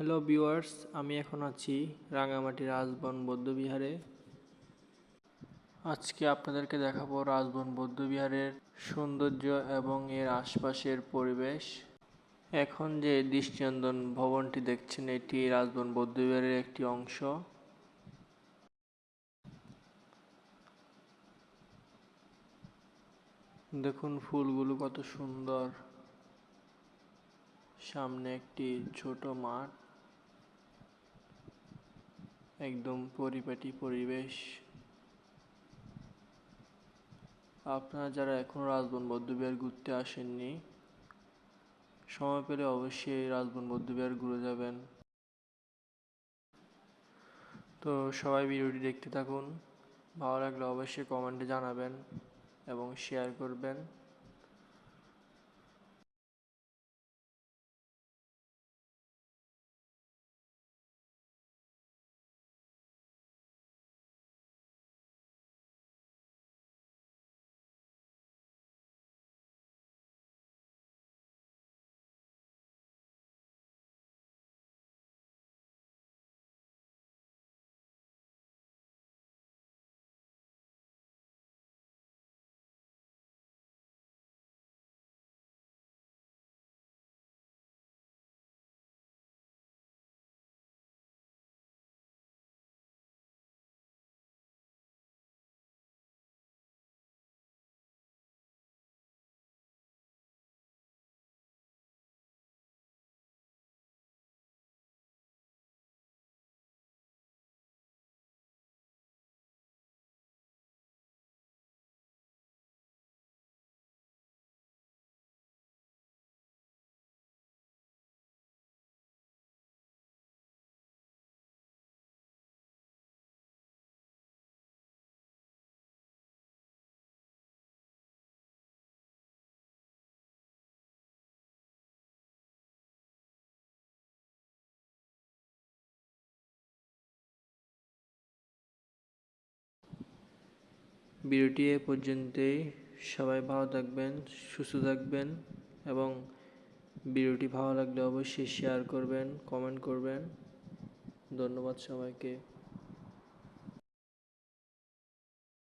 Hello viewers আমি এখন আছি রাঙামাটি রাজবন বৌদ্ধবিহারে। আজকে আপনাদেরকে দেখাবো রাজবন বৌদ্ধবিহারের সৌন্দর্য এবং এর আশপাশের পরিবেশ। এখন যে দৃষ্টিনন্দন ভবনটি দেখছেন, এটি রাজবন বৌদ্ধবিহারের একটি অংশ। দেখুন ফুলগুলো কত সুন্দর। সামনে একটি ছোট মাঠ। একদম পরিপাটি পরিবেশ। আপনারা যারা এখনও রাজবন বৌদ্ধবিহার ঘুরতে আসেননি, সময় পেলে অবশ্যই রাজবন বৌদ্ধবিহার ঘুরে যাবেন। তো সবাই ভিডিওটি দেখতে থাকুন, ভালো লাগলে অবশ্যই কমেন্টে জানাবেন এবং শেয়ার করবেন। ভিডিওটি এ পর্যন্তই। সবাই ভালো থাকবেন, সুস্থ থাকবেন এবং ভিডিওটি ভালো লাগলে অবশ্যই শেয়ার করবেন কমেন্ট করবেন। ধন্যবাদ সবাইকে।